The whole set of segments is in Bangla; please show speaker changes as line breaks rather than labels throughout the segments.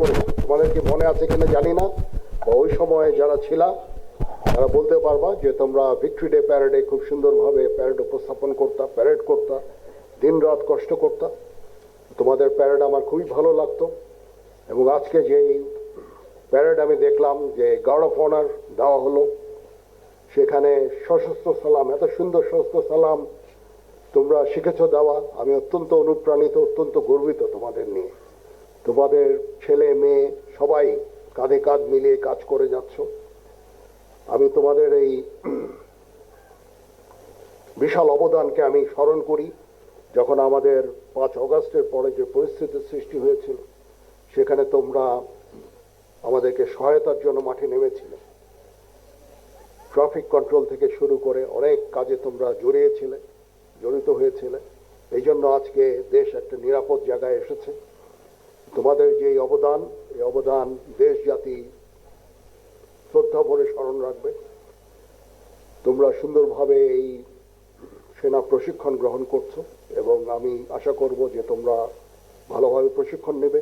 করেছি তোমাদের কি মনে আছে কিনা জানি না, বা ওই সময়ে যারা ছিলা, তারা বলতে পারবা যে তোমরা ভিক্টরি ডে প্যারেডে খুব সুন্দরভাবে প্যারেড উপস্থাপন করতা প্যারেড করতা দিন রাত কষ্ট করতা। তোমাদের প্যারেড আমার খুবই ভালো লাগতো। এবং আজকে যেই প্যারেড আমি দেখলাম, যে গার্ড অফ অনার দেওয়া হলো, সেখানে সশস্ত্র সালাম, এত সুন্দর সশস্ত্র সালাম তোমরা শিখেছ দেওয়া। আমি অত্যন্ত অনুপ্রাণিত, অত্যন্ত গর্বিত তোমাদের নিয়ে। তোমাদের ছেলে, মেয়ে, সবাই কাঁধে কাঁধ মিলিয়ে কাজ করে যাচ্ছ। আমি তোমাদের এই বিশাল অবদানকে আমি স্মরণ করি, যখন আমাদের পাঁচ অগাস্টের পরে যে পরিস্থিতির সৃষ্টি হয়েছিল, সেখানে তোমরা আমাদেরকে সহায়তার জন্য মাঠে নেমেছিলে। ট্রাফিক কন্ট্রোল থেকে শুরু করে অনেক কাজে তোমরা জড়িয়েছিলে, জড়িত হয়েছিলে। এই জন্য আজকে দেশ একটা নিরাপদ জায়গায় এসেছে। তোমাদের যে অবদান, এই অবদান দেশ জাতি শ্রদ্ধা ভরে স্মরণ রাখবে। তোমরা সুন্দরভাবে এই সেনা প্রশিক্ষণ গ্রহণ করছ এবং আমি আশা করব যে তোমরা ভালোভাবে প্রশিক্ষণ নেবে।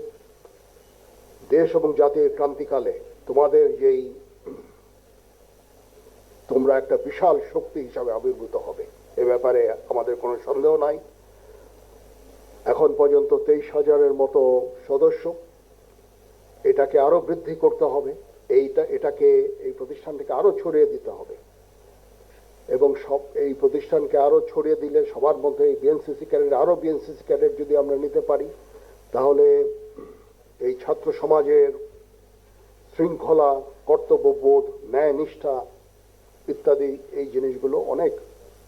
দেশ এবং জাতির ক্রান্তিকালে তোমাদের যেই তোমরা একটা বিশাল শক্তি হিসাবে আবির্ভূত হবে, এ ব্যাপারে আমাদের কোনো সন্দেহ নাই। এখন পর্যন্ত তেইশ হাজারের মতো সদস্য এটাকে আরও বৃদ্ধি করতে হবে। এইটা, এটাকে এই প্রতিষ্ঠানটাকে আরও ছড়িয়ে দিতে হবে। এবং সব এই প্রতিষ্ঠানকে আরও ছড়িয়ে দিলে সবার মধ্যে এই বিএনসিসি ক্যাডেট, আরও বিএনসিসি ক্যাডেট যদি আমরা নিতে পারি, তাহলে এই ছাত্র সমাজের শৃঙ্খলা, কর্তব্যবোধ ন্যায় নিষ্ঠা ইত্যাদি এই জিনিসগুলো অনেক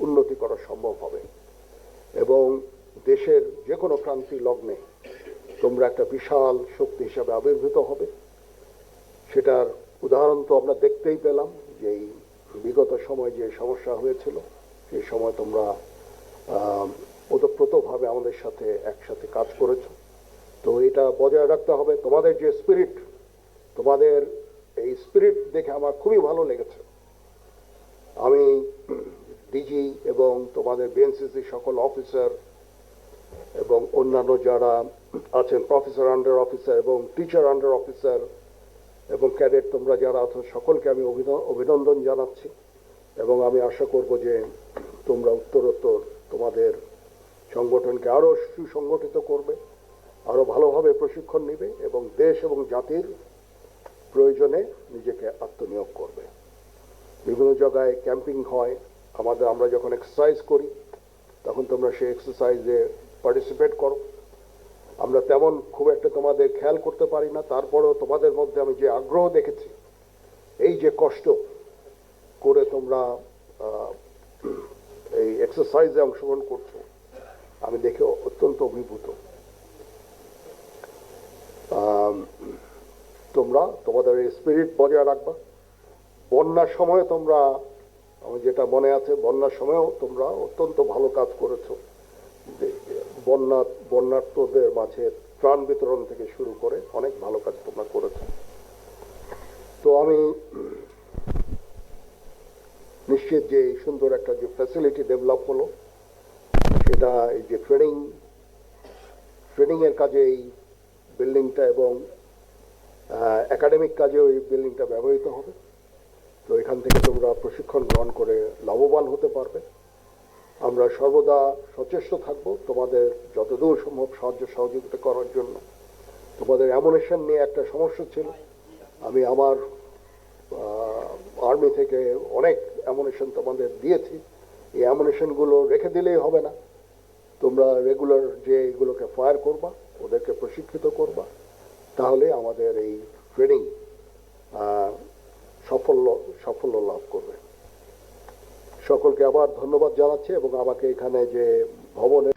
উন্নতি করা সম্ভব হবে। এবং দেশের কোনো ক্রান্তি লগ্নে তোমরা একটা বিশাল শক্তি হিসাবে আবির্ভূত হবে। সেটার উদাহরণ তো আমরা দেখতেই পেলাম যে বিগত সময় যে সমস্যা হয়েছিল, সেই সময় তোমরা ওতপ্রোতভাবে আমাদের সাথে একসাথে কাজ করেছ। তো এটা বজায় রাখতে হবে। তোমাদের যে স্পিরিট তোমাদের এই স্পিরিট দেখে আমার খুবই ভালো লেগেছে। আমি ডিজি এবং তোমাদের বিএনসিসি সকল অফিসার এবং অন্যান্য যারা আছেন প্রফেসর আন্ডার অফিসার এবং টিচার আন্ডার অফিসার এবং ক্যাডেট তোমরা যারা আছো, সকলকে আমি অভিন- অভিনন্দন জানাচ্ছি এবং আমি আশা করব যে তোমরা উত্তরোত্তর তোমাদের সংগঠনকে আরও সুসংগঠিত করবে, আরও ভালোভাবে প্রশিক্ষণ নেবে এবং দেশ এবং জাতির প্রয়োজনে নিজেকে আত্মনিয়োগ করবে। বিভিন্ন জায়গায় ক্যাম্পিং হয়, আমাদের, আমরা যখন এক্সারসাইজ করি, তখন তোমরা সেই এক্সারসাইজে পার্টিসিপেট করো। আমরা তেমন খুব একটা তোমাদের খেয়াল করতে পারি না, তারপরেও তোমাদের মধ্যে আমি যে আগ্রহ দেখেছি, এই যে কষ্ট করে তোমরা এই এক্সারসাইজে অংশগ্রহণ করছ, আমি দেখে অত্যন্ত অভিভূত। তোমরা তোমাদের এই স্পিরিট বজায় রাখবা। বন্যার সময় তোমরা, আমার যেটা মনে আছে, বন্যার সময়ও তোমরা অত্যন্ত ভালো কাজ করেছ। বন্যা বন্যার্থদের মাঝে ত্রাণ বিতরণ থেকে শুরু করে অনেক ভালো কাজ তোমরা করেছ। তো আমি নিশ্চিত যে এই সুন্দর একটা যে ফ্যাসিলিটি ডেভেলপ হলো, সেটা এই যে ট্রেনিং ট্রেনিং এর কাজে এই বিল্ডিংটা এবং একাডেমিক কাজেও এই বিল্ডিংটা ব্যবহৃত হবে। তো এখান থেকে তোমরা প্রশিক্ষণ গ্রহণ করে লাভবান হতে পারবে। আমরা সর্বদা সচেষ্ট থাকব তোমাদের যতদূর সম্ভব সাহায্য সহযোগিতা করার জন্য। তোমাদের অ্যামুনেশন নিয়ে একটা সমস্যা ছিল। আমি আমার আর্মি থেকে অনেক অ্যামুনেশন তোমাদের দিয়েছি। এই অ্যামুনেশনগুলো রেখে দিলেই হবে না। তোমরা রেগুলার যে এগুলোকে ফায়ার করবা, ওদেরকে প্রশিক্ষিত করবা তাহলে আমাদের এই ট্রেনিং সাফল্য সাফল্য লাভ করবে সকলকে আবার ধন্যবাদ জানাচ্ছি এবং আমাকে এখানে যে ভবনে